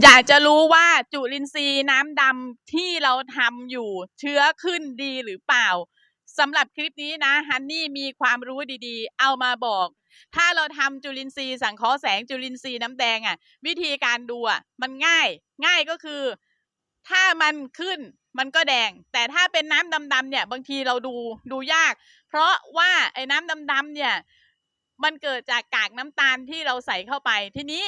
อยากจะรู้ว่าจุลินทรีย์น้ำดำที่เราทำอยู่เชื้อขึ้นดีหรือเปล่าสำหรับคลิปนี้นะฮันนี่มีความรู้ดีๆ เอามาบอก ถ้าเราทำจุลินทรีย์สังเคราะห์แสงจุลินทรีย์น้ำแดงอะ วิธีการดูอะมันง่าย ง่ายก็คือ ถ้ามันขึ้นมันก็แดง แต่ถ้าเป็นน้ำดำๆเนี่ยบางทีเราดูดูยาก เพราะว่าไอ้น้ำดำๆเนี่ย มันเกิดจากกากน้ำตาลที่เราใส่เข้าไปทีนี้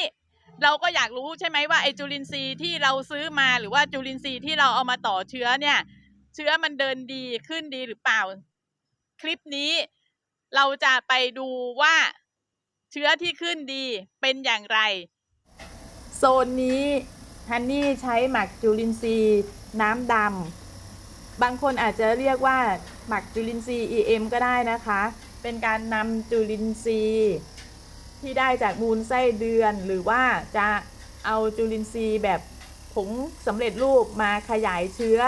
เราก็อยากรู้ใช่ไหมว่าไอจุลินทรีย์ที่เราซื้อมาหรือว่าจุลินทรีย์ที่เราเอามาต่อเชื้อเนี่ย เชื้อมันเดินดีขึ้นดีหรือเปล่า คลิปนี้เราจะไปดูว่าเชื้อที่ขึ้นดีเป็นอย่างไร โซนนี้ฮันนี่ใช้หมักจุลินทรีย์น้ำดำบางคนอาจจะเรียกว่าหมักจุลินทรีย์ EM ก็ได้นะคะ เป็นการนำจุลินทรีย์ ที่ได้จากมูลไส้เดือน หรือว่าจะเอาจุลินทรีย์แบบผงสำเร็จรูปมาขยายเชื้อ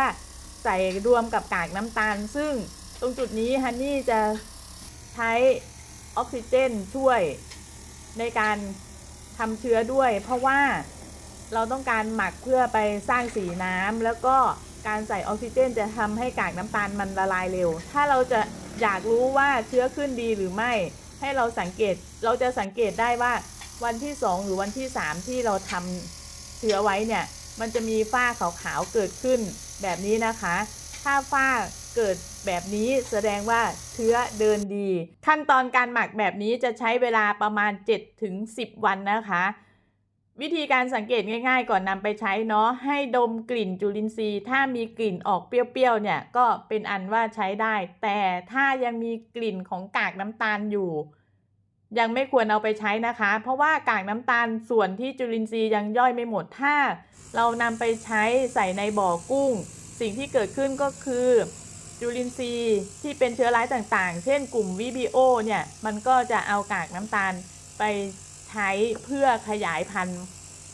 ใส่รวมกับกากน้ำตาล ซึ่งตรงจุดนี้ฮันนี่จะใช้ออกซิเจนช่วยในการทำเชื้อด้วย เพราะว่าเราต้องการหมักเพื่อไปสร้างสีน้ำแล้วก็การใส่ออกซิเจน จะทำให้กากน้ำตาลมันละลายเร็ว ถ้าเราจะอยากรู้ว่าเชื้อขึ้นดีหรือไม่ ให้เราสังเกตเราจะสังเกตได้ว่าวันที่สองหรือวันที่สามที่เราทำเชื้อไว้เนี่ย มันจะมีฝ้าขาวๆเกิดขึ้นแบบนี้นะคะ ถ้าฝ้าเกิดแบบนี้แสดงว่าเชื้อเดินดี ขั้นตอนการหมักแบบนี้จะใช้เวลาประมาณ 7-10 วันนะคะ วิธีการสังเกตง่าย ๆ ก่อนนำไปใช้เนาะให้ดมกลิ่นจุลินทรีย์ ถ้ามีกลิ่นออกเปรี้ยวๆเนี่ยก็เป็นอันว่าใช้ได้ แต่ถ้ายังมีกลิ่นของกากน้ำตาลอยู่ ยังไม่ควรเอาไปใช้นะคะ เพราะว่ากากน้ำตาลส่วนที่จุลินทรีย์ยังย่อยไม่หมดถ้า เรานำไปใช้ใส่ในบ่อกุ้ง สิ่งที่เกิดขึ้นก็คือจุลินทรีย์ที่เป็นเชื้อร้ายต่างๆ เช่นกลุ่มวิบิโอเนี่ยมันก็จะเอากากน้ำตาลไป ใช้เพื่อขยายพันธุ์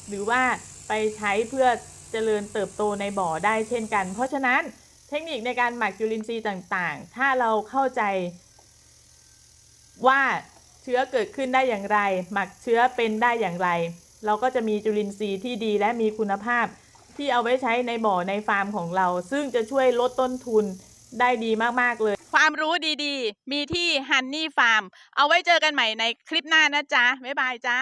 หรือว่าไปใช้เพื่อเจริญเติบโตในบ่อได้เช่นกัน เพราะฉะนั้นเทคนิคในการหมักจุลินทรีย์ต่างๆ ถ้าเราเข้าใจว่าเชื้อเกิดขึ้นได้อย่างไร หมักเชื้อเป็นได้อย่างไร เราก็จะมีจุลินทรีย์ที่ดีและมีคุณภาพ ที่เอาไว้ใช้ในบ่อในฟาร์มของเรา ซึ่งจะช่วยลดต้นทุนได้ดีมากๆเลย ความรู้ดีๆ มีที่ฮันนี่ฟาร์ม เอาไว้เจอกันใหม่ในคลิปหน้านะจ๊ะ บ๊ายบายจ้า